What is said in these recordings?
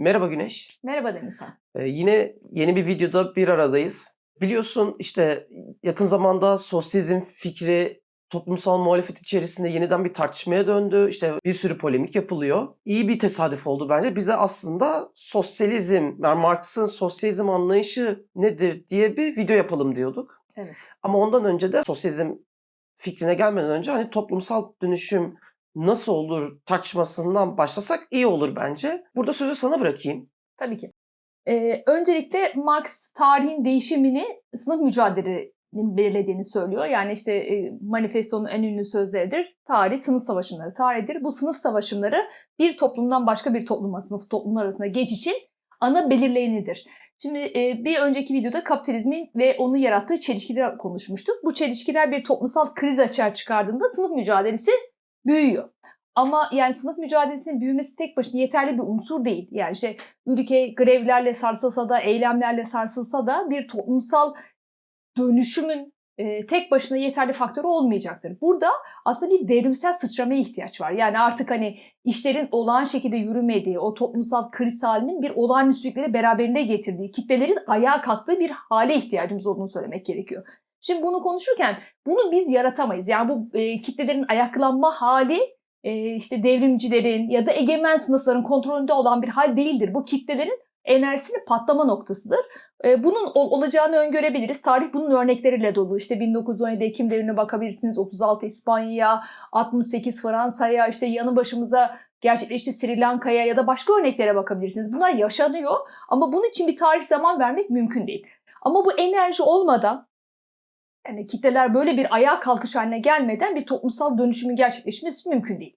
Merhaba Güneş. Merhaba Denizhan. Ee, yine yeni bir videoda bir aradayız. Biliyorsun işte yakın zamanda sosyalizm fikri toplumsal muhalefet içerisinde yeniden bir tartışmaya döndü. İşte bir sürü polemik yapılıyor. İyi bir tesadüf oldu bence. Bize aslında sosyalizm, yani Marx'ın sosyalizm anlayışı nedir diye bir video yapalım diyorduk. Evet. Ama ondan önce de sosyalizm fikrine gelmeden önce hani toplumsal dönüşüm nasıl olur tartışmasından başlasak iyi olur bence. Burada sözü sana bırakayım. Tabii ki. Ee, öncelikle Marx tarihin değişimini sınıf mücadelenin belirlediğini söylüyor. Yani işte e, manifestonun en ünlü sözleridir. Tarih sınıf savaşımları tarihidir. Bu sınıf savaşımları bir toplumdan başka bir topluma, sınıf toplumlar arasında geçişin ana belirleyenidir. Şimdi e, bir önceki videoda kapitalizmin ve onu yarattığı çelişkiler konuşmuştuk. Bu çelişkiler bir toplumsal kriz açığa çıkardığında sınıf mücadelesi büyüyor. Ama yani sınıf mücadelesinin büyümesi tek başına yeterli bir unsur değil. Yani işte ülke grevlerle sarsılsa da, eylemlerle sarsılsa da bir toplumsal dönüşümün e, tek başına yeterli faktör olmayacaktır. Burada aslında bir devrimsel sıçramaya ihtiyaç var. Yani artık hani işlerin olağan şekilde yürümediği, o toplumsal kriz halinin bir olağanüstülükleri beraberinde getirdiği, kitlelerin ayağa kalktığı bir hale ihtiyacımız olduğunu söylemek gerekiyor. Şimdi bunu konuşurken bunu biz yaratamayız. Yani bu e, kitlelerin ayaklanma hali e, işte devrimcilerin ya da egemen sınıfların kontrolünde olan bir hal değildir. Bu kitlelerin enerjisinin patlama noktasıdır. E, bunun ol- olacağını öngörebiliriz. Tarih bunun örnekleriyle dolu. İşte 1917 Ekim devrine bakabilirsiniz. 36 İspanya'ya, 68 Fransa'ya, işte yanı başımıza gerçekleşti Sri Lanka'ya ya da başka örneklere bakabilirsiniz. Bunlar yaşanıyor ama bunun için bir tarih zaman vermek mümkün değil. Ama bu enerji olmadan yani kitleler böyle bir ayağa kalkış haline gelmeden bir toplumsal dönüşümün gerçekleşmesi mümkün değil.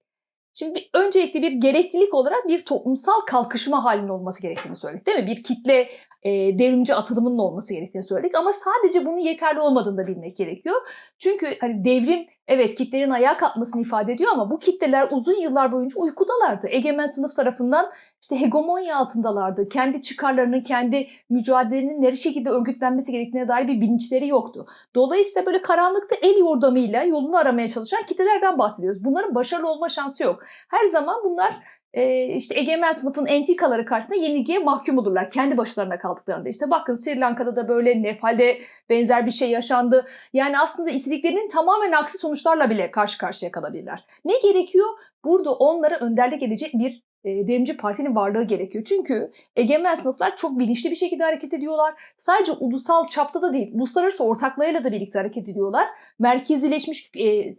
Şimdi öncelikle bir gereklilik olarak bir toplumsal kalkışma halinin olması gerektiğini söyledik değil mi? Bir kitle e, devrimci atılımının olması gerektiğini söyledik ama sadece bunun yeterli olmadığını da bilmek gerekiyor. Çünkü hani devrim evet kitlelerin ayağa kalkmasını ifade ediyor ama bu kitleler uzun yıllar boyunca uykudalardı. Egemen sınıf tarafından işte hegemonya altındalardı. Kendi çıkarlarının, kendi mücadelenin ne şekilde örgütlenmesi gerektiğine dair bir bilinçleri yoktu. Dolayısıyla böyle karanlıkta el yordamıyla yolunu aramaya çalışan kitlelerden bahsediyoruz. Bunların başarılı olma şansı yok. Her zaman bunlar e, işte egemen sınıfın entikaları karşısında yenilgiye mahkum olurlar. Kendi başlarına kaldıklarında. İşte bakın Sri Lanka'da da böyle, Nepal'de benzer bir şey yaşandı. Yani aslında istediklerinin tamamen aksi sonuçlarla bile karşı karşıya kalabilirler. Ne gerekiyor? Burada onlara önderlik edecek bir e, devrimci partinin varlığı gerekiyor. Çünkü egemen sınıflar çok bilinçli bir şekilde hareket ediyorlar. Sadece ulusal çapta da değil, uluslararası ortaklarıyla da birlikte hareket ediyorlar. Merkezileşmiş e,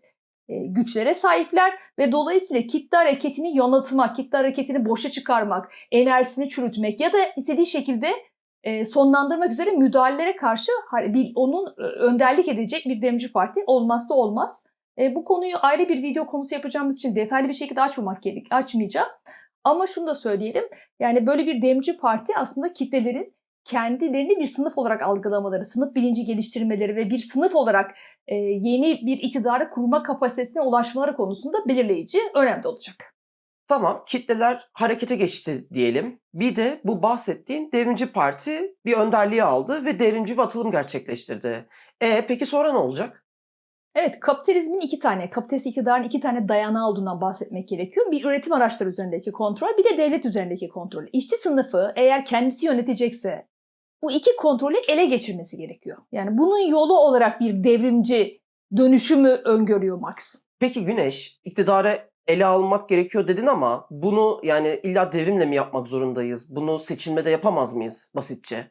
güçlere sahipler ve dolayısıyla kitle hareketini yönetmek, kitle hareketini boşa çıkarmak, enerjisini çürütmek ya da istediği şekilde e, sonlandırmak üzere müdahalelere karşı onun e, önderlik edecek bir devrimci parti olmazsa olmaz. E, bu konuyu ayrı bir video konusu yapacağımız için detaylı bir şekilde açmamak gerek, açmayacağım. Ama şunu da söyleyelim. Yani böyle bir devrimci parti aslında kitlelerin kendilerini bir sınıf olarak algılamaları, sınıf bilinci geliştirmeleri ve bir sınıf olarak e, yeni bir iktidarı kurma kapasitesine ulaşmaları konusunda belirleyici önemli olacak. Tamam kitleler harekete geçti diyelim. Bir de bu bahsettiğin devrimci parti bir önderliği aldı ve devrimci bir atılım gerçekleştirdi. E peki sonra ne olacak? Evet, kapitalizmin iki tane, kapitalist iktidarın iki tane dayanağı olduğundan bahsetmek gerekiyor. Bir üretim araçları üzerindeki kontrol, bir de devlet üzerindeki kontrol. İşçi sınıfı eğer kendisi yönetecekse bu iki kontrolü ele geçirmesi gerekiyor. Yani bunun yolu olarak bir devrimci dönüşümü öngörüyor Marx. Peki Güneş iktidarı ele almak gerekiyor dedin ama bunu yani illa devrimle mi yapmak zorundayız? Bunu seçilmede yapamaz mıyız basitçe?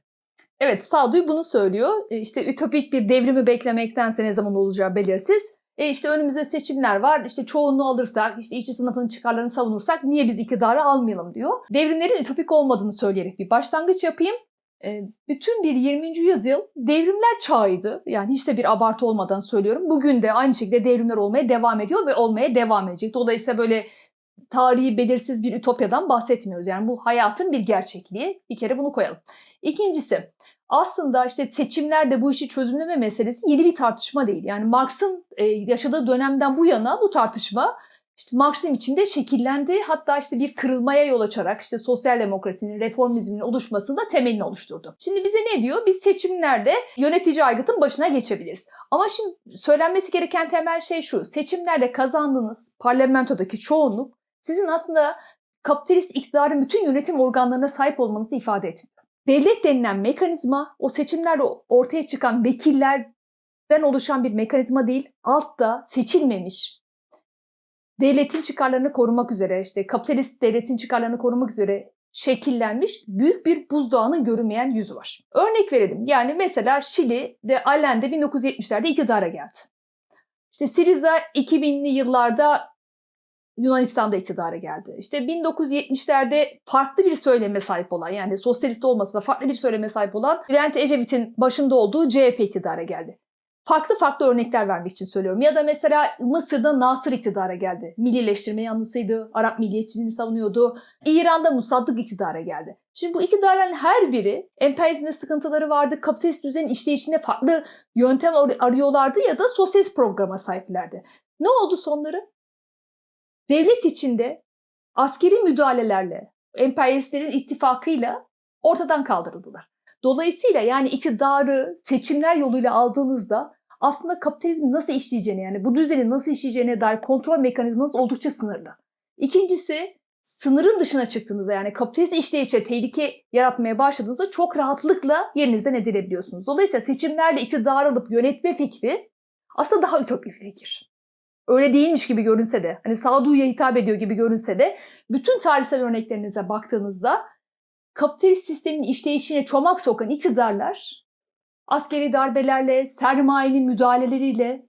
Evet, sağduyu bunu söylüyor. E, İşte ütopik bir devrimi beklemektense ne zaman olacağı belirsiz. E işte önümüzde seçimler var. İşte çoğunluğu alırsak, işte işçi sınıfının çıkarlarını savunursak niye biz iktidarı almayalım diyor. Devrimlerin ütopik olmadığını söyleyerek bir başlangıç yapayım. E, bütün bir 20. yüzyıl devrimler çağıydı. Yani hiç de bir abartı olmadan söylüyorum. Bugün de aynı şekilde devrimler olmaya devam ediyor ve olmaya devam edecek. Dolayısıyla böyle tarihi belirsiz bir ütopyadan bahsetmiyoruz. Yani bu hayatın bir gerçekliği. Bir kere bunu koyalım. İkincisi aslında işte seçimlerde bu işi çözümleme meselesi yeni bir tartışma değil. Yani Marx'ın e, yaşadığı dönemden bu yana bu tartışma işte Marksizm içinde şekillendi. Hatta işte bir kırılmaya yol açarak işte sosyal demokrasinin, reformizmin oluşmasında temelini oluşturdu. Şimdi bize ne diyor? Biz seçimlerde yönetici aygıtın başına geçebiliriz. Ama şimdi söylenmesi gereken temel şey şu. Seçimlerde kazandığınız parlamentodaki çoğunluk sizin aslında kapitalist iktidarın bütün yönetim organlarına sahip olmanızı ifade etmiyor. Devlet denilen mekanizma o seçimlerle ortaya çıkan vekillerden oluşan bir mekanizma değil, altta seçilmemiş, devletin çıkarlarını korumak üzere, işte kapitalist devletin çıkarlarını korumak üzere şekillenmiş büyük bir buzdağının görünmeyen yüzü var. Örnek verelim. Yani mesela Şili'de Allende 1970'lerde iktidara geldi. İşte Siriza 2000'li yıllarda Yunanistan'da iktidara geldi. İşte 1970'lerde farklı bir söyleme sahip olan yani sosyalist olmasa da farklı bir söyleme sahip olan Bülent Ecevit'in başında olduğu CHP iktidara geldi. Farklı farklı örnekler vermek için söylüyorum. Ya da mesela Mısır'da Nasır iktidara geldi. Millileştirme yanlısıydı, Arap milliyetçiliğini savunuyordu. İran'da Musaddık iktidara geldi. Şimdi bu iktidarların her biri emperyalizmde sıkıntıları vardı, kapitalist düzenin işleyişinde farklı yöntem ar- arıyorlardı ya da sosyalist programa sahiplerdi. Ne oldu sonları? Devlet içinde askeri müdahalelerle, emperyalistlerin ittifakıyla ortadan kaldırıldılar. Dolayısıyla yani iktidarı seçimler yoluyla aldığınızda aslında kapitalizmin nasıl işleyeceğini yani bu düzenin nasıl işleyeceğine dair kontrol mekanizmanız oldukça sınırlı. İkincisi sınırın dışına çıktığınızda yani kapitalist işleyişe tehlike yaratmaya başladığınızda çok rahatlıkla yerinizden edilebiliyorsunuz. Dolayısıyla seçimlerle iktidar alıp yönetme fikri aslında daha ütopik bir fikir. Öyle değilmiş gibi görünse de, hani sağduyuya hitap ediyor gibi görünse de bütün tarihsel örneklerinize baktığınızda kapitalist sistemin işleyişine çomak sokan iktidarlar askeri darbelerle, sermayenin müdahaleleriyle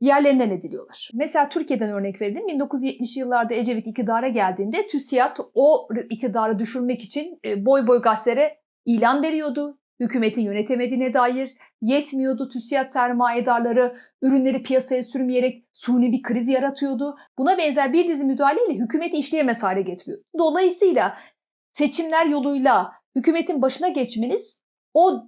yerlerinden ediliyorlar. Mesela Türkiye'den örnek verelim. 1970 yıllarda Ecevit iktidara geldiğinde TÜSİAD o iktidarı düşürmek için e, boy boy gazetelere ilan veriyordu. Hükümetin yönetemediğine dair yetmiyordu. TÜSİAD sermayedarları ürünleri piyasaya sürmeyerek suni bir kriz yaratıyordu. Buna benzer bir dizi müdahaleyle hükümeti işleyemez hale getiriyordu. Dolayısıyla seçimler yoluyla hükümetin başına geçmeniz o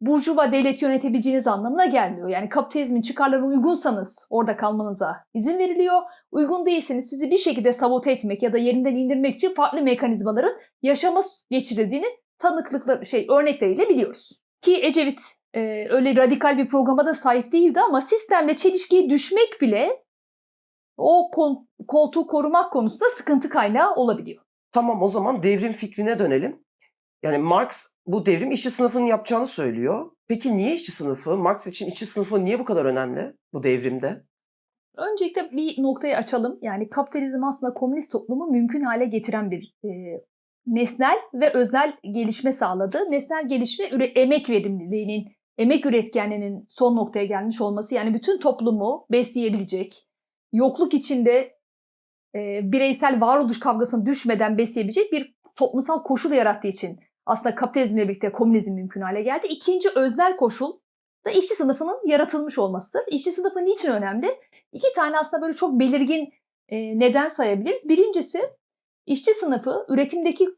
burjuva devleti yönetebileceğiniz anlamına gelmiyor. Yani kapitalizmin çıkarlarına uygunsanız orada kalmanıza izin veriliyor. Uygun değilseniz sizi bir şekilde sabote etmek ya da yerinden indirmek için farklı mekanizmaların yaşama geçirildiğini tanıklıklar şey örnekleriyle biliyoruz. Ki Ecevit e, öyle radikal bir programa da sahip değildi ama sistemle çelişkiye düşmek bile o kol, koltuğu korumak konusunda sıkıntı kaynağı olabiliyor. Tamam o zaman devrim fikrine dönelim. Yani Marx bu devrim işçi sınıfının yapacağını söylüyor. Peki niye işçi sınıfı? Marx için işçi sınıfı niye bu kadar önemli bu devrimde? Öncelikle bir noktayı açalım. Yani kapitalizm aslında komünist toplumu mümkün hale getiren bir e, nesnel ve öznel gelişme sağladı. Nesnel gelişme üre, emek verimliliğinin, emek üretkenliğinin son noktaya gelmiş olması yani bütün toplumu besleyebilecek, yokluk içinde e, bireysel varoluş kavgasına düşmeden besleyebilecek bir toplumsal koşul yarattığı için aslında kapitalizmle birlikte komünizm mümkün hale geldi. İkinci öznel koşul da işçi sınıfının yaratılmış olmasıdır. İşçi sınıfı niçin önemli? İki tane aslında böyle çok belirgin e, neden sayabiliriz. Birincisi işçi sınıfı üretimdeki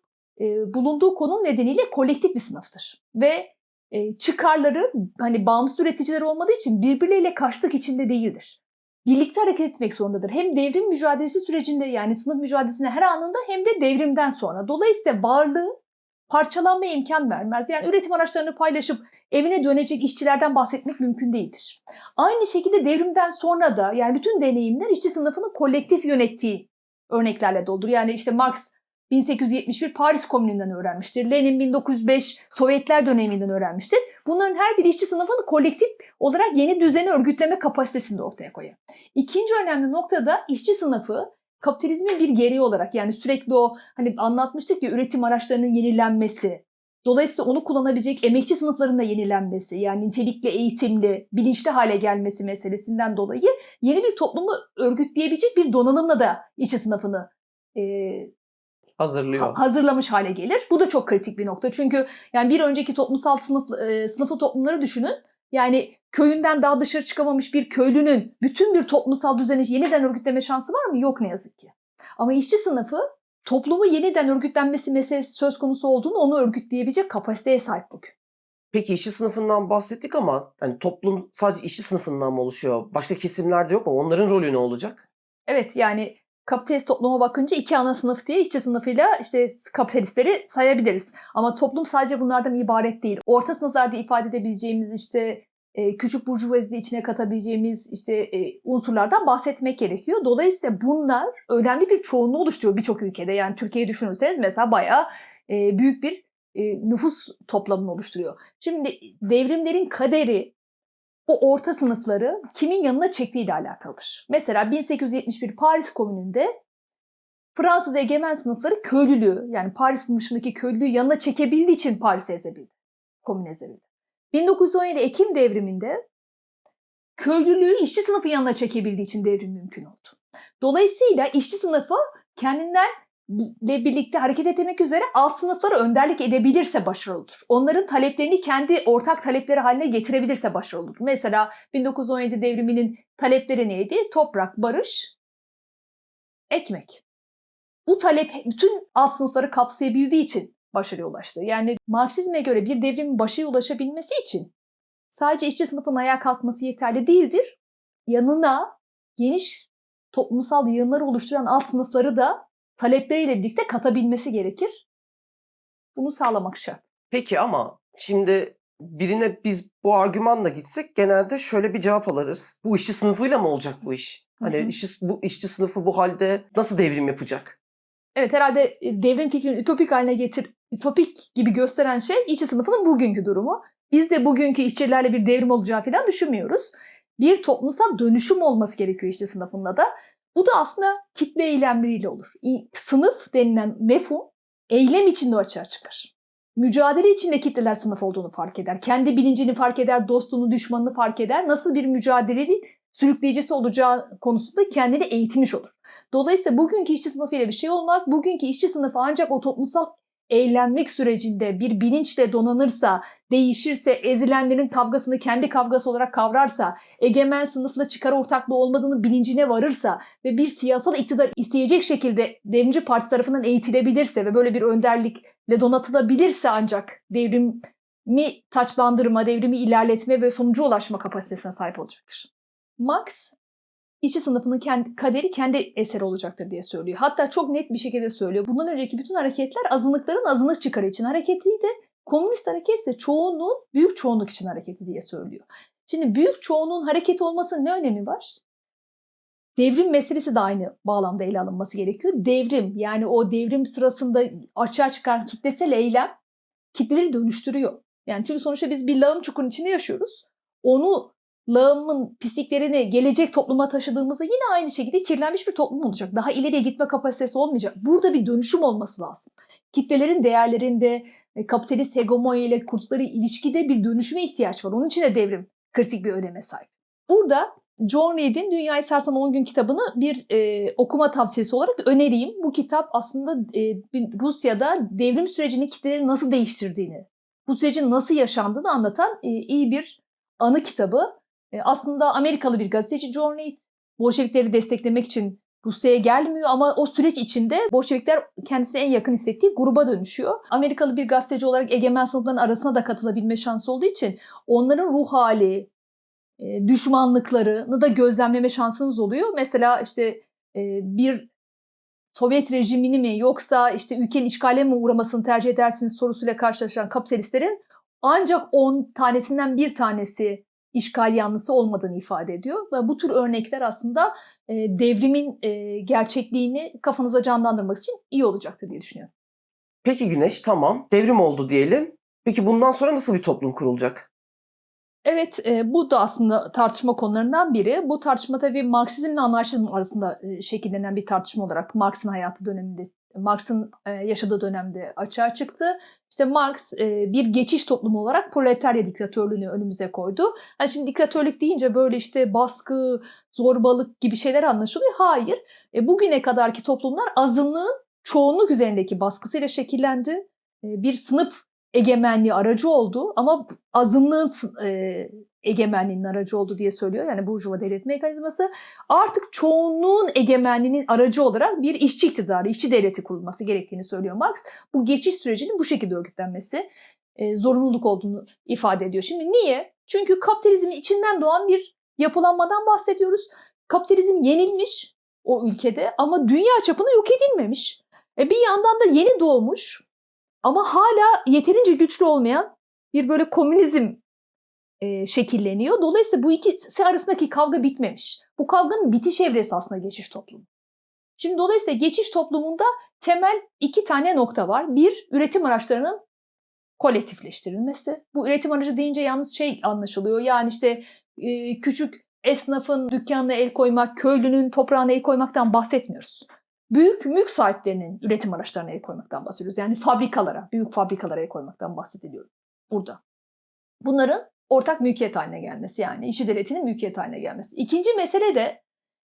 e, bulunduğu konum nedeniyle kolektif bir sınıftır. Ve e, çıkarları hani bağımsız üreticiler olmadığı için birbirleriyle karşılık içinde değildir. Birlikte hareket etmek zorundadır. Hem devrim mücadelesi sürecinde yani sınıf mücadelesine her anında hem de devrimden sonra. Dolayısıyla varlığı parçalanmaya imkan vermez. Yani üretim araçlarını paylaşıp evine dönecek işçilerden bahsetmek mümkün değildir. Aynı şekilde devrimden sonra da yani bütün deneyimler işçi sınıfının kolektif yönettiği örneklerle doldur. Yani işte Marx 1871 Paris Komünü'nden öğrenmiştir. Lenin 1905 Sovyetler döneminden öğrenmiştir. Bunların her bir işçi sınıfının kolektif olarak yeni düzeni örgütleme kapasitesini de ortaya koyuyor. İkinci önemli nokta da işçi sınıfı kapitalizmin bir gereği olarak yani sürekli o hani anlatmıştık ya üretim araçlarının yenilenmesi. Dolayısıyla onu kullanabilecek emekçi sınıfların da yenilenmesi yani nitelikli eğitimli, bilinçli hale gelmesi meselesinden dolayı yeni bir toplumu örgütleyebilecek bir donanımla da işçi sınıfını e, Hazırlıyor. hazırlamış hale gelir. Bu da çok kritik bir nokta. Çünkü yani bir önceki toplumsal sınıf e, sınıflı toplumları düşünün. Yani köyünden daha dışarı çıkamamış bir köylünün bütün bir toplumsal düzeni yeniden örgütleme şansı var mı? Yok ne yazık ki. Ama işçi sınıfı toplumu yeniden örgütlenmesi meselesi söz konusu olduğunu onu örgütleyebilecek kapasiteye sahip bugün. Peki işçi sınıfından bahsettik ama hani toplum sadece işçi sınıfından mı oluşuyor? Başka kesimlerde yok mu? Onların rolü ne olacak? Evet yani kapitalist topluma bakınca iki ana sınıf diye işçi sınıfıyla işte kapitalistleri sayabiliriz. Ama toplum sadece bunlardan ibaret değil. Orta sınıflarda ifade edebileceğimiz işte e, küçük burjuvazide içine katabileceğimiz işte e, unsurlardan bahsetmek gerekiyor. Dolayısıyla bunlar önemli bir çoğunluğu oluşturuyor birçok ülkede. Yani Türkiye'yi düşünürseniz mesela bayağı e, büyük bir nüfus toplamını oluşturuyor. Şimdi devrimlerin kaderi o orta sınıfları kimin yanına çektiğiyle alakalıdır. Mesela 1871 Paris Komünü'nde Fransız egemen sınıfları köylülüğü yani Paris'in dışındaki köylülüğü yanına çekebildiği için Paris'i ezebildi. Komün ezebildi. 1917 Ekim devriminde köylülüğü işçi sınıfı yanına çekebildiği için devrim mümkün oldu. Dolayısıyla işçi sınıfı kendinden ile birlikte hareket etmek üzere alt sınıflara önderlik edebilirse başarılıdır. Onların taleplerini kendi ortak talepleri haline getirebilirse başarılıdır. Mesela 1917 devriminin talepleri neydi? Toprak, barış, ekmek. Bu talep bütün alt sınıfları kapsayabildiği için başarıya ulaştı. Yani Marksizme göre bir devrimin başarıya ulaşabilmesi için sadece işçi sınıfının ayağa kalkması yeterli değildir. Yanına geniş toplumsal yığınları oluşturan alt sınıfları da talepleriyle birlikte katabilmesi gerekir. Bunu sağlamak şart. Peki ama şimdi birine biz bu argümanla gitsek genelde şöyle bir cevap alırız. Bu işçi sınıfıyla mı olacak bu iş? Hani işçi, bu işçi sınıfı bu halde nasıl devrim yapacak? Evet herhalde e, devrim fikrini ütopik haline getir, ütopik gibi gösteren şey işçi sınıfının bugünkü durumu. Biz de bugünkü işçilerle bir devrim olacağı falan düşünmüyoruz. Bir toplumsal dönüşüm olması gerekiyor işçi sınıfında da. Bu da aslında kitle eylemleriyle olur. Sınıf denilen mefhum eylem içinde açığa çıkar. Mücadele içinde kitleler sınıf olduğunu fark eder. Kendi bilincini fark eder, dostunu, düşmanını fark eder. Nasıl bir mücadelenin sürükleyicisi olacağı konusunda kendini eğitmiş olur. Dolayısıyla bugünkü işçi sınıfıyla bir şey olmaz. Bugünkü işçi sınıfı ancak o toplumsal eylemlik sürecinde bir bilinçle donanırsa, değişirse, ezilenlerin kavgasını kendi kavgası olarak kavrarsa, egemen sınıfla çıkar ortaklığı olmadığını bilincine varırsa ve bir siyasal iktidar isteyecek şekilde devrimci parti tarafından eğitilebilirse ve böyle bir önderlikle donatılabilirse ancak devrimi taçlandırma, devrimi ilerletme ve sonuca ulaşma kapasitesine sahip olacaktır. Marx işçi sınıfının kendi, kaderi kendi eseri olacaktır diye söylüyor. Hatta çok net bir şekilde söylüyor. Bundan önceki bütün hareketler azınlıkların azınlık çıkarı için hareketiydi. Komünist hareket ise çoğunluğun büyük çoğunluk için hareketi diye söylüyor. Şimdi büyük çoğunluğun hareket olmasının ne önemi var? Devrim meselesi de aynı bağlamda ele alınması gerekiyor. Devrim yani o devrim sırasında açığa çıkan kitlesel eylem kitleleri dönüştürüyor. Yani çünkü sonuçta biz bir lağım çukurun içinde yaşıyoruz. Onu lağımın pisliklerini gelecek topluma taşıdığımızda yine aynı şekilde kirlenmiş bir toplum olacak. Daha ileriye gitme kapasitesi olmayacak. Burada bir dönüşüm olması lazım. Kitlelerin değerlerinde, e, kapitalist hegemonya ile kurdukları ilişkide bir dönüşüme ihtiyaç var. Onun için de devrim kritik bir öneme sahip. Burada John Reed'in Dünyayı Sarsan 10 Gün kitabını bir e, okuma tavsiyesi olarak önereyim. Bu kitap aslında e, Rusya'da devrim sürecinin kitleleri nasıl değiştirdiğini, bu sürecin nasıl yaşandığını anlatan e, iyi bir anı kitabı. E, aslında Amerikalı bir gazeteci John Reed. Bolşevikleri desteklemek için Rusya'ya gelmiyor ama o süreç içinde Bolşevikler kendisine en yakın hissettiği gruba dönüşüyor. Amerikalı bir gazeteci olarak egemen sınıfların arasına da katılabilme şansı olduğu için onların ruh hali, e, düşmanlıklarını da gözlemleme şansınız oluyor. Mesela işte e, bir Sovyet rejimini mi yoksa işte ülkenin işgale mi uğramasını tercih edersiniz sorusuyla karşılaşan kapitalistlerin ancak 10 tanesinden bir tanesi işgal yanlısı olmadığını ifade ediyor. Ve bu tür örnekler aslında e, devrimin e, gerçekliğini kafanıza canlandırmak için iyi olacaktır diye düşünüyorum. Peki Güneş tamam devrim oldu diyelim. Peki bundan sonra nasıl bir toplum kurulacak? Evet, e, bu da aslında tartışma konularından biri. Bu tartışma tabii Marksizmle anarşizm arasında e, şekillenen bir tartışma olarak Marx'ın hayatı döneminde, Marx'ın e, yaşadığı dönemde açığa çıktı. İşte Marx e, bir geçiş toplumu olarak proletarya diktatörlüğünü önümüze koydu. Hani şimdi diktatörlük deyince böyle işte baskı, zorbalık gibi şeyler anlaşılıyor. Hayır, e, bugüne kadarki toplumlar azınlığın çoğunluk üzerindeki baskısıyla şekillendi. Bir sınıf egemenliği aracı oldu ama azınlığın e, egemenliğinin aracı oldu diye söylüyor. Yani burjuva devlet mekanizması artık çoğunluğun egemenliğinin aracı olarak bir işçi iktidarı, işçi devleti kurulması gerektiğini söylüyor Marx. Bu geçiş sürecinin bu şekilde örgütlenmesi e, zorunluluk olduğunu ifade ediyor. Şimdi niye? Çünkü kapitalizmin içinden doğan bir yapılanmadan bahsediyoruz. Kapitalizm yenilmiş o ülkede ama dünya çapında yok edilmemiş. E bir yandan da yeni doğmuş ama hala yeterince güçlü olmayan bir böyle komünizm e, şekilleniyor. Dolayısıyla bu ikisi arasındaki kavga bitmemiş. Bu kavganın bitiş evresi aslında geçiş toplumu. Şimdi dolayısıyla geçiş toplumunda temel iki tane nokta var. Bir, üretim araçlarının kolektifleştirilmesi. Bu üretim aracı deyince yalnız şey anlaşılıyor. Yani işte e, küçük esnafın dükkanına el koymak, köylünün toprağına el koymaktan bahsetmiyoruz. Büyük mülk sahiplerinin üretim araçlarına el koymaktan bahsediyoruz. Yani fabrikalara, büyük fabrikalara el koymaktan bahsediliyor burada. Bunların ortak mülkiyet haline gelmesi yani işçi devletinin mülkiyet haline gelmesi. İkinci mesele de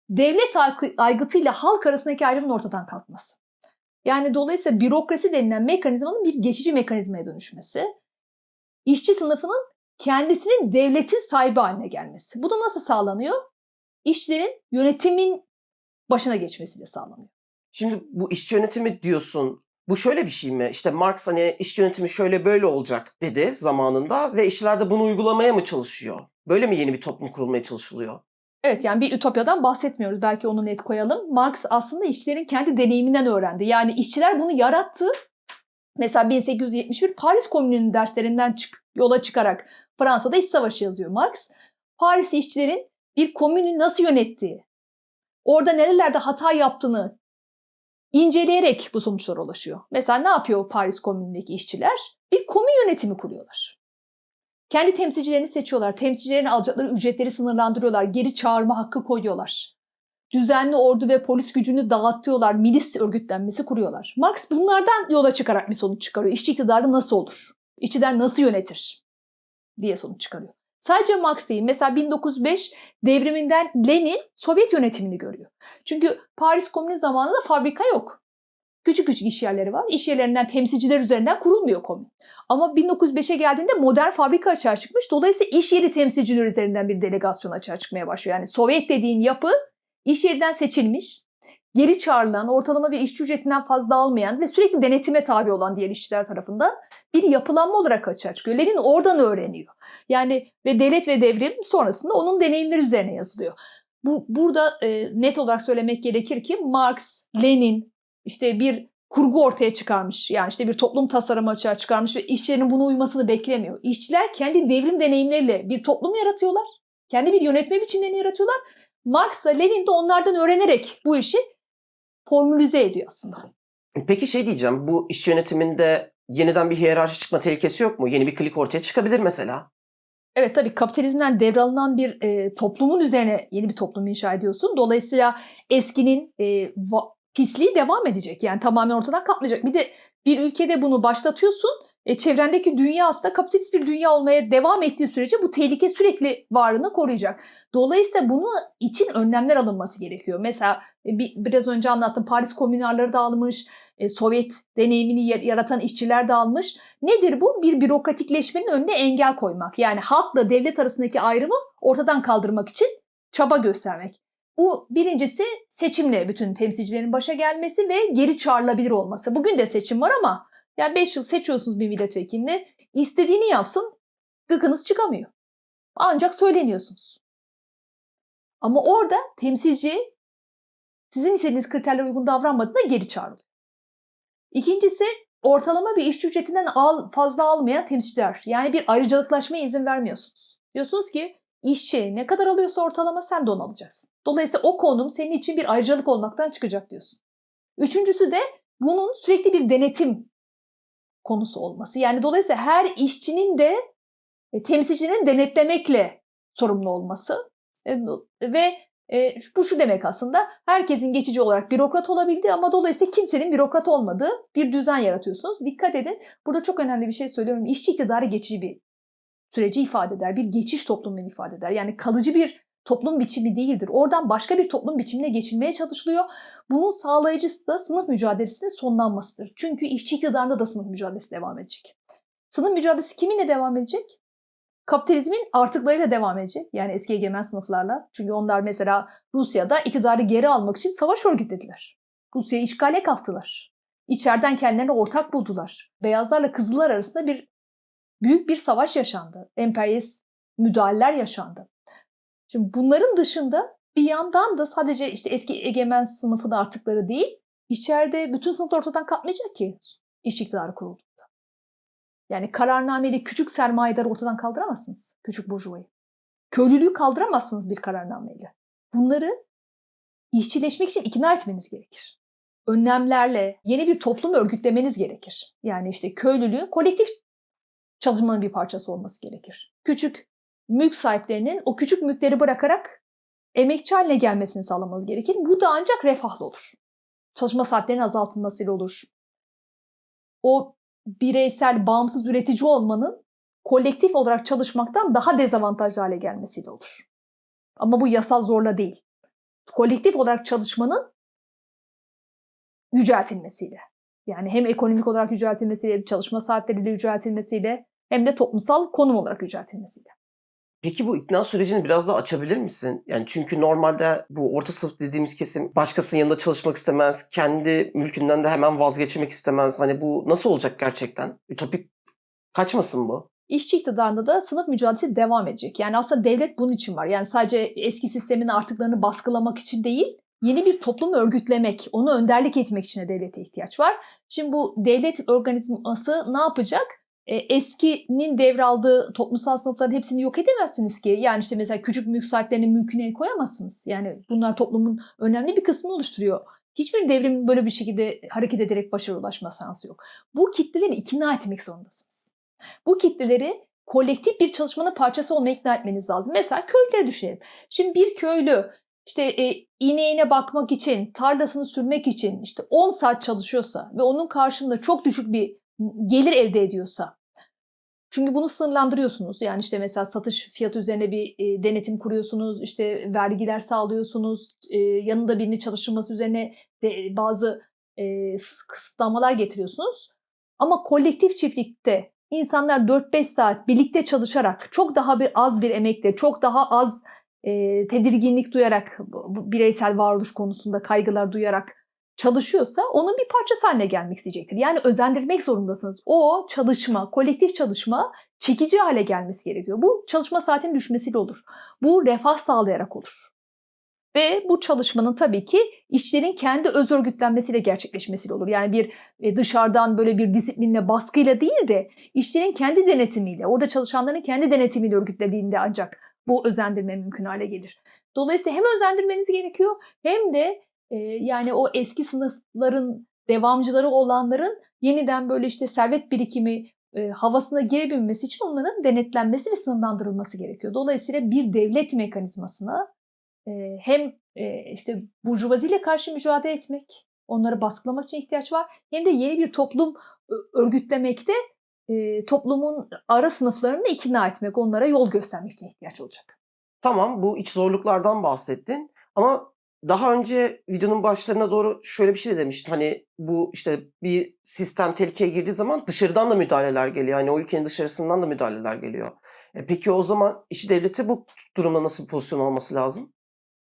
devlet aygı- aygıtıyla halk arasındaki ayrımın ortadan kalkması. Yani dolayısıyla bürokrasi denilen mekanizmanın bir geçici mekanizmaya dönüşmesi. İşçi sınıfının kendisinin devletin sahibi haline gelmesi. Bu da nasıl sağlanıyor? İşçilerin yönetimin başına geçmesiyle sağlanıyor. Şimdi bu işçi yönetimi diyorsun. Bu şöyle bir şey mi? İşte Marx hani iş yönetimi şöyle böyle olacak dedi zamanında ve işçiler bunu uygulamaya mı çalışıyor? Böyle mi yeni bir toplum kurulmaya çalışılıyor? Evet yani bir ütopyadan bahsetmiyoruz. Belki onu net koyalım. Marx aslında işçilerin kendi deneyiminden öğrendi. Yani işçiler bunu yarattı. Mesela 1871 Paris Komünü'nün derslerinden çık, yola çıkarak Fransa'da iç savaşı yazıyor Marx. Paris işçilerin bir komünü nasıl yönettiği, orada nerelerde hata yaptığını inceleyerek bu sonuçlara ulaşıyor. Mesela ne yapıyor Paris Komünü'ndeki işçiler? Bir komün yönetimi kuruyorlar. Kendi temsilcilerini seçiyorlar. Temsilcilerin alacakları ücretleri sınırlandırıyorlar. Geri çağırma hakkı koyuyorlar. Düzenli ordu ve polis gücünü dağıtıyorlar. Milis örgütlenmesi kuruyorlar. Marx bunlardan yola çıkarak bir sonuç çıkarıyor. İşçi iktidarı nasıl olur? İşçiler nasıl yönetir? diye sonuç çıkarıyor. Sadece Marx değil. Mesela 1905 devriminden Lenin Sovyet yönetimini görüyor. Çünkü Paris Komünü zamanında fabrika yok. Küçük küçük iş yerleri var. İş yerlerinden temsilciler üzerinden kurulmuyor komün. Ama 1905'e geldiğinde modern fabrika açığa çıkmış. Dolayısıyla iş yeri temsilciler üzerinden bir delegasyon açığa çıkmaya başlıyor. Yani Sovyet dediğin yapı iş yerinden seçilmiş, geri çağrılan, ortalama bir işçi ücretinden fazla almayan ve sürekli denetime tabi olan diğer işçiler tarafından bir yapılanma olarak açığa çıkıyor. Lenin oradan öğreniyor. Yani ve devlet ve devrim sonrasında onun deneyimleri üzerine yazılıyor. Bu burada e, net olarak söylemek gerekir ki Marx, Lenin işte bir kurgu ortaya çıkarmış. Yani işte bir toplum tasarımı açığa çıkarmış ve işçilerin bunu uymasını beklemiyor. İşçiler kendi devrim deneyimleriyle bir toplum yaratıyorlar. Kendi bir yönetme biçimlerini yaratıyorlar. Marx da Lenin de onlardan öğrenerek bu işi formülize ediyor aslında. Peki şey diyeceğim. Bu iş yönetiminde yeniden bir hiyerarşi çıkma tehlikesi yok mu? Yeni bir klik ortaya çıkabilir mesela. Evet tabii kapitalizmden devralınan bir e, toplumun üzerine yeni bir toplum inşa ediyorsun. Dolayısıyla eskinin e, pisliği devam edecek. Yani tamamen ortadan kalkmayacak. Bir de bir ülkede bunu başlatıyorsun. E, çevrendeki dünya aslında kapitalist bir dünya olmaya devam ettiği sürece bu tehlike sürekli varlığını koruyacak. Dolayısıyla bunun için önlemler alınması gerekiyor. Mesela e, bir, biraz önce anlattım Paris komünarları dağılmış, e, Sovyet deneyimini yaratan işçiler dağılmış. Nedir bu? Bir bürokratikleşmenin önüne engel koymak. Yani halkla devlet arasındaki ayrımı ortadan kaldırmak için çaba göstermek. Bu birincisi seçimle bütün temsilcilerin başa gelmesi ve geri çağrılabilir olması. Bugün de seçim var ama yani 5 yıl seçiyorsunuz bir milletvekilini istediğini yapsın gıkınız çıkamıyor. Ancak söyleniyorsunuz. Ama orada temsilci sizin istediğiniz kriterlere uygun davranmadığında geri çağrılıyor. İkincisi ortalama bir işçi ücretinden al, fazla almayan temsilciler. Yani bir ayrıcalıklaşmaya izin vermiyorsunuz. Diyorsunuz ki işçi ne kadar alıyorsa ortalama sen de onu alacaksın. Dolayısıyla o konum senin için bir ayrıcalık olmaktan çıkacak diyorsun. Üçüncüsü de bunun sürekli bir denetim konusu olması. Yani dolayısıyla her işçinin de e, temsilcinin denetlemekle sorumlu olması E, ve e, bu şu demek aslında herkesin geçici olarak bürokrat olabildiği ama dolayısıyla kimsenin bürokrat olmadığı bir düzen yaratıyorsunuz. Dikkat edin burada çok önemli bir şey söylüyorum. İşçi iktidarı geçici bir süreci ifade eder. Bir geçiş toplumunu ifade eder. Yani kalıcı bir toplum biçimi değildir. Oradan başka bir toplum biçimine geçilmeye çalışılıyor. Bunun sağlayıcısı da sınıf mücadelesinin sonlanmasıdır. Çünkü işçi iktidarında da sınıf mücadelesi devam edecek. Sınıf mücadelesi kiminle devam edecek? Kapitalizmin artıklarıyla devam edecek. Yani eski egemen sınıflarla. Çünkü onlar mesela Rusya'da iktidarı geri almak için savaş örgütlediler. Rusya'yı işgale kalktılar. İçeriden kendilerine ortak buldular. Beyazlarla Kızıllar arasında bir büyük bir savaş yaşandı. Emperyalist müdahaleler yaşandı. Şimdi bunların dışında bir yandan da sadece işte eski egemen sınıfın artıkları değil, içeride bütün sınıf ortadan kalkmayacak ki iş iktidarı kurulduğunda. Yani kararnameyle küçük sermayedarı ortadan kaldıramazsınız. Küçük burjuvayı. Köylülüğü kaldıramazsınız bir kararnameyle. Bunları işçileşmek için ikna etmeniz gerekir. Önlemlerle yeni bir toplum örgütlemeniz gerekir. Yani işte köylülüğün kolektif çalışmanın bir parçası olması gerekir. Küçük mülk sahiplerinin o küçük mülkleri bırakarak emekçi haline gelmesini sağlamanız gerekir. Bu da ancak refahlı olur. Çalışma saatlerinin azaltılmasıyla olur. O bireysel, bağımsız üretici olmanın kolektif olarak çalışmaktan daha dezavantajlı hale gelmesiyle olur. Ama bu yasal zorla değil. Kolektif olarak çalışmanın yüceltilmesiyle. Yani hem ekonomik olarak yüceltilmesiyle, çalışma saatleriyle yüceltilmesiyle hem de toplumsal konum olarak yüceltilmesiyle. Peki bu ikna sürecini biraz daha açabilir misin? Yani çünkü normalde bu orta sınıf dediğimiz kesim başkasının yanında çalışmak istemez, kendi mülkünden de hemen vazgeçmek istemez. Hani bu nasıl olacak gerçekten? Ütopik kaçmasın bu? İşçi iktidarında da sınıf mücadelesi devam edecek. Yani aslında devlet bunun için var. Yani sadece eski sistemin artıklarını baskılamak için değil, yeni bir toplumu örgütlemek, onu önderlik etmek için de devlete ihtiyaç var. Şimdi bu devlet organizması ne yapacak? E, eskinin devraldığı toplumsal sınıfların hepsini yok edemezsiniz ki. Yani işte mesela küçük mülk sahiplerinin mülküne koyamazsınız. Yani bunlar toplumun önemli bir kısmını oluşturuyor. Hiçbir devrimin böyle bir şekilde hareket ederek başarı ulaşma şansı yok. Bu kitleleri ikna etmek zorundasınız. Bu kitleleri kolektif bir çalışmanın parçası olmaya ikna etmeniz lazım. Mesela köyleri düşünelim. Şimdi bir köylü işte e, ineğine bakmak için, tarlasını sürmek için işte 10 saat çalışıyorsa ve onun karşılığında çok düşük bir gelir elde ediyorsa çünkü bunu sınırlandırıyorsunuz. Yani işte mesela satış fiyatı üzerine bir e, denetim kuruyorsunuz, işte vergiler sağlıyorsunuz, e, yanında birini çalıştırması üzerine de bazı e, kısıtlamalar getiriyorsunuz. Ama kolektif çiftlikte insanlar 4-5 saat birlikte çalışarak çok daha bir az bir emekle, çok daha az e, tedirginlik duyarak, bireysel varoluş konusunda kaygılar duyarak çalışıyorsa onun bir parçası haline gelmek isteyecektir. Yani özendirmek zorundasınız. O çalışma, kolektif çalışma çekici hale gelmesi gerekiyor. Bu çalışma saatinin düşmesiyle olur. Bu refah sağlayarak olur. Ve bu çalışmanın tabii ki işçilerin kendi öz örgütlenmesiyle gerçekleşmesiyle olur. Yani bir e, dışarıdan böyle bir disiplinle, baskıyla değil de işçilerin kendi denetimiyle, orada çalışanların kendi denetimiyle örgütlediğinde ancak bu özendirme mümkün hale gelir. Dolayısıyla hem özendirmeniz gerekiyor hem de e, yani o eski sınıfların devamcıları olanların yeniden böyle işte servet birikimi e, havasına girebilmesi için onların denetlenmesi ve sınırlandırılması gerekiyor. Dolayısıyla bir devlet mekanizmasına e, hem e, işte burjuvaziyle karşı mücadele etmek, onları baskılamak için ihtiyaç var. Hem de yeni bir toplum örgütlemekte e, toplumun ara sınıflarını ikna etmek, onlara yol göstermek için ihtiyaç olacak. Tamam bu iç zorluklardan bahsettin ama daha önce videonun başlarına doğru şöyle bir şey de demiştin. Hani bu işte bir sistem tehlikeye girdiği zaman dışarıdan da müdahaleler geliyor. Hani o ülkenin dışarısından da müdahaleler geliyor. E peki o zaman işi devleti bu durumda nasıl bir pozisyon olması lazım?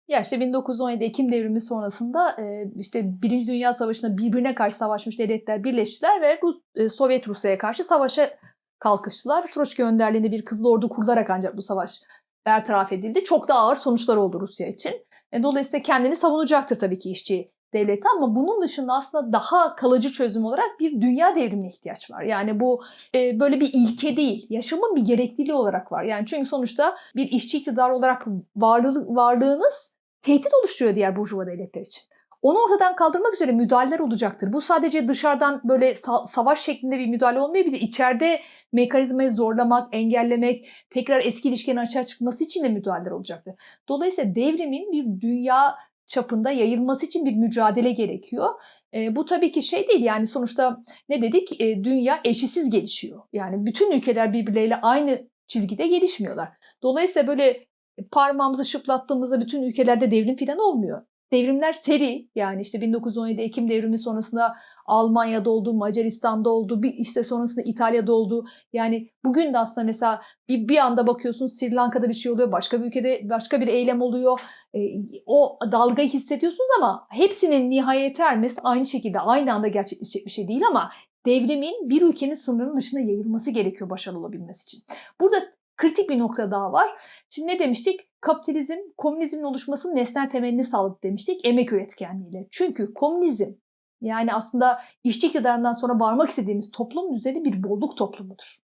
Ya işte 1917 Ekim devrimi sonrasında işte Birinci Dünya Savaşı'nda birbirine karşı savaşmış devletler birleştiler ve Rus, Sovyet Rusya'ya karşı savaşa kalkıştılar. Troçki önderliğinde bir Kızıl Ordu kurularak ancak bu savaş bertaraf edildi. Çok da ağır sonuçlar oldu Rusya için. E, dolayısıyla kendini savunacaktır tabii ki işçi devleti ama bunun dışında aslında daha kalıcı çözüm olarak bir dünya devrimine ihtiyaç var. Yani bu e, böyle bir ilke değil, yaşamın bir gerekliliği olarak var. Yani çünkü sonuçta bir işçi iktidar olarak varlığı, varlığınız tehdit oluşturuyor diğer burjuva devletler için. Onu ortadan kaldırmak üzere müdahaleler olacaktır. Bu sadece dışarıdan böyle sa- savaş şeklinde bir müdahale olmayabilir. İçeride mekanizmayı zorlamak, engellemek, tekrar eski ilişkilerin açığa çıkması için de müdahaleler olacaktır. Dolayısıyla devrimin bir dünya çapında yayılması için bir mücadele gerekiyor. E, bu tabii ki şey değil yani sonuçta ne dedik e, dünya eşisiz gelişiyor. Yani bütün ülkeler birbirleriyle aynı çizgide gelişmiyorlar. Dolayısıyla böyle parmağımızı şıplattığımızda bütün ülkelerde devrim falan olmuyor. Devrimler seri yani işte 1917 Ekim devrimi sonrasında Almanya'da oldu, Macaristan'da oldu, bir işte sonrasında İtalya'da oldu. Yani bugün de aslında mesela bir, bir anda bakıyorsun Sri Lanka'da bir şey oluyor, başka bir ülkede başka bir eylem oluyor. E, o dalgayı hissediyorsunuz ama hepsinin nihayete ermesi aynı şekilde aynı anda gerçekleşecek bir şey değil ama devrimin bir ülkenin sınırının dışına yayılması gerekiyor başarılı olabilmesi için. Burada kritik bir nokta daha var. Şimdi ne demiştik? Kapitalizm, komünizmin oluşmasının nesnel temelini sağladı demiştik emek üretkenliğiyle. Çünkü komünizm Yani aslında işçi iktidarından sonra varmak istediğimiz toplum düzeni bir bolluk toplumudur.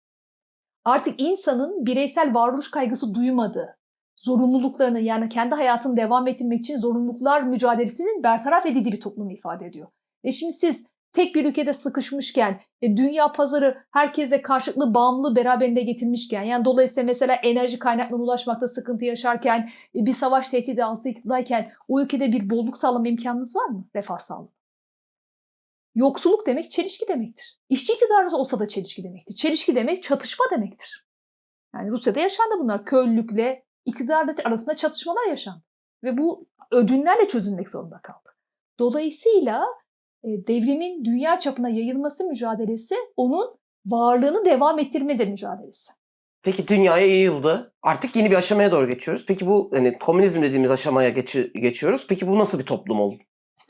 Artık insanın bireysel varoluş kaygısı duymadığı, zorunluluklarını yani kendi hayatını devam ettirmek için zorunluluklar mücadelesinin bertaraf edildiği bir toplumu ifade ediyor. E şimdi siz tek bir ülkede sıkışmışken, e, dünya pazarı herkesle karşılıklı bağımlılığı beraberinde getirmişken, yani dolayısıyla mesela enerji kaynaklarına ulaşmakta sıkıntı yaşarken, e, bir savaş tehdidi altındayken o ülkede bir bolluk sağlama imkanınız var mı? Refah sağlama. Yoksulluk demek çelişki demektir. İşçi iktidarı olsa da çelişki demektir. Çelişki demek çatışma demektir. Yani Rusya'da yaşandı bunlar. Köylülükle iktidar arasında çatışmalar yaşandı. Ve bu ödünlerle çözülmek zorunda kaldı. Dolayısıyla devrimin dünya çapına yayılması mücadelesi onun varlığını devam ettirme de mücadelesi. Peki dünyaya yayıldı. Artık yeni bir aşamaya doğru geçiyoruz. Peki bu hani komünizm dediğimiz aşamaya geçi- geçiyoruz. Peki bu nasıl bir toplum oldu?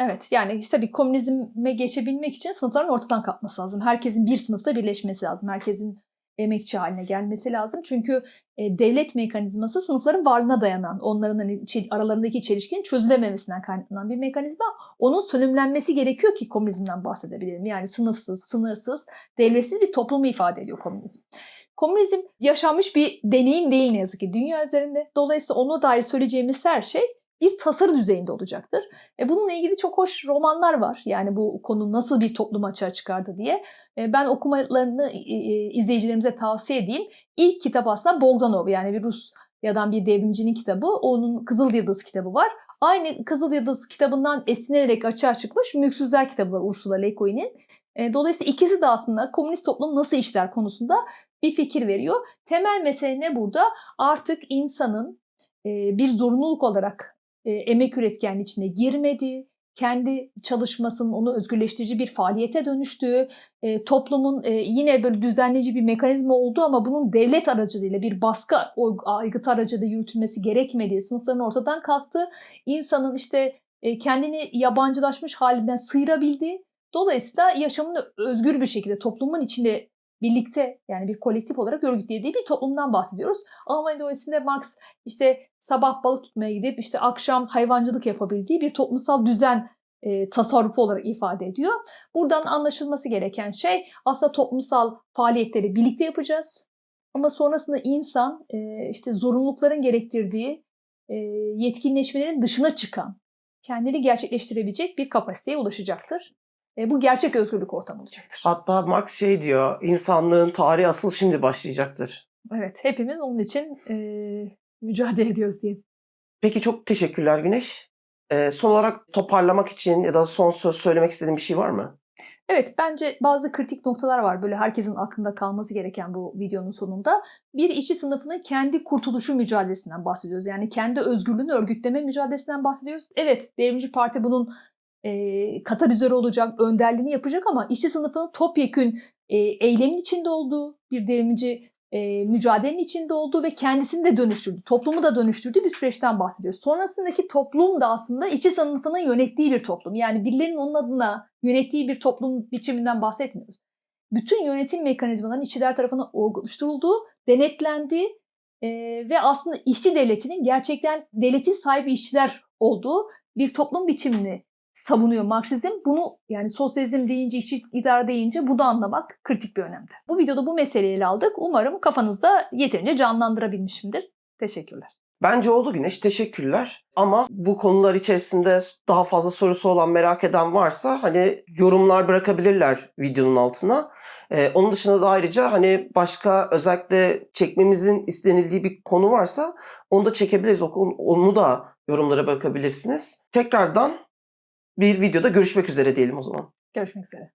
Evet yani işte bir komünizme geçebilmek için sınıfların ortadan kalkması lazım. Herkesin bir sınıfta birleşmesi lazım. Herkesin emekçi haline gelmesi lazım. Çünkü e, devlet mekanizması sınıfların varlığına dayanan, onların hani aralarındaki çelişkinin çözülememesinden kaynaklanan bir mekanizma. Onun sönümlenmesi gerekiyor ki komünizmden bahsedebilelim. Yani sınıfsız, sınırsız, devletsiz bir toplumu ifade ediyor komünizm. Komünizm yaşanmış bir deneyim değil ne yazık ki dünya üzerinde. Dolayısıyla ona dair söyleyeceğimiz her şey bir tasarı düzeyinde olacaktır. E bununla ilgili çok hoş romanlar var. Yani bu konu nasıl bir toplum açığa çıkardı diye. E ben okumalarını e, izleyicilerimize tavsiye edeyim. İlk kitap aslında Bogdanov yani bir Rus yadan bir devrimcinin kitabı. Onun Kızıl Yıldız kitabı var. Aynı Kızıl Yıldız kitabından esinlenerek açığa çıkmış Mülksüzler kitabı var Ursula Le Guin'in. E, dolayısıyla ikisi de aslında komünist toplum nasıl işler konusunda bir fikir veriyor. Temel mesele ne burada? Artık insanın e, bir zorunluluk olarak e, emek üretkenliği içine girmedi. Kendi çalışmasının onu özgürleştirici bir faaliyete dönüştüğü, e, toplumun e, yine böyle düzenleyici bir mekanizma olduğu ama bunun devlet aracılığıyla bir baskı aygıtı aracılığıyla yürütülmesi gerekmediği, sınıfların ortadan kalktığı, insanın işte e, kendini yabancılaşmış halinden sıyırabildiği, dolayısıyla yaşamını özgür bir şekilde toplumun içinde birlikte yani bir kolektif olarak örgütlediği bir toplumdan bahsediyoruz. Almanya dolayısıyla Marx işte sabah balık tutmaya gidip işte akşam hayvancılık yapabildiği bir toplumsal düzen e, tasarrufu olarak ifade ediyor. Buradan anlaşılması gereken şey aslında toplumsal faaliyetleri birlikte yapacağız. Ama sonrasında insan e, işte zorunlulukların gerektirdiği e, yetkinleşmelerin dışına çıkan, kendini gerçekleştirebilecek bir kapasiteye ulaşacaktır. E, bu gerçek özgürlük ortamı olacaktır. Hatta Marx şey diyor, insanlığın tarihi asıl şimdi başlayacaktır. Evet, hepimiz onun için e, mücadele ediyoruz diye. Peki çok teşekkürler Güneş. Ee, son olarak toparlamak için ya da son söz söylemek istediğin bir şey var mı? Evet, bence bazı kritik noktalar var böyle herkesin aklında kalması gereken bu videonun sonunda. Bir işçi sınıfının kendi kurtuluşu mücadelesinden bahsediyoruz. Yani kendi özgürlüğünü örgütleme mücadelesinden bahsediyoruz. Evet, Devrimci Parti bunun e, katalizörü olacak, önderliğini yapacak ama işçi sınıfının topyekün e, eylemin içinde olduğu, bir devrimci e, mücadelenin içinde olduğu ve kendisini de dönüştürdü, toplumu da dönüştürdüğü bir süreçten bahsediyoruz. Sonrasındaki toplum da aslında işçi sınıfının yönettiği bir toplum. Yani birilerinin onun adına yönettiği bir toplum biçiminden bahsetmiyoruz. Bütün yönetim mekanizmalarının işçiler tarafından oluşturulduğu, denetlendiği e, ve aslında işçi devletinin gerçekten devletin sahibi işçiler olduğu bir toplum biçimini savunuyor Marksizm. Bunu yani sosyalizm deyince, işçi idare deyince bunu anlamak kritik bir önemde. Bu videoda bu meseleyi ele aldık. Umarım kafanızda yeterince canlandırabilmişimdir. Teşekkürler. Bence oldu Güneş. Teşekkürler. Ama bu konular içerisinde daha fazla sorusu olan merak eden varsa hani yorumlar bırakabilirler videonun altına. Ee, onun dışında da ayrıca hani başka özellikle çekmemizin istenildiği bir konu varsa onu da çekebiliriz. Onu da yorumlara bırakabilirsiniz. Tekrardan bir videoda görüşmek üzere diyelim o zaman. Görüşmek üzere.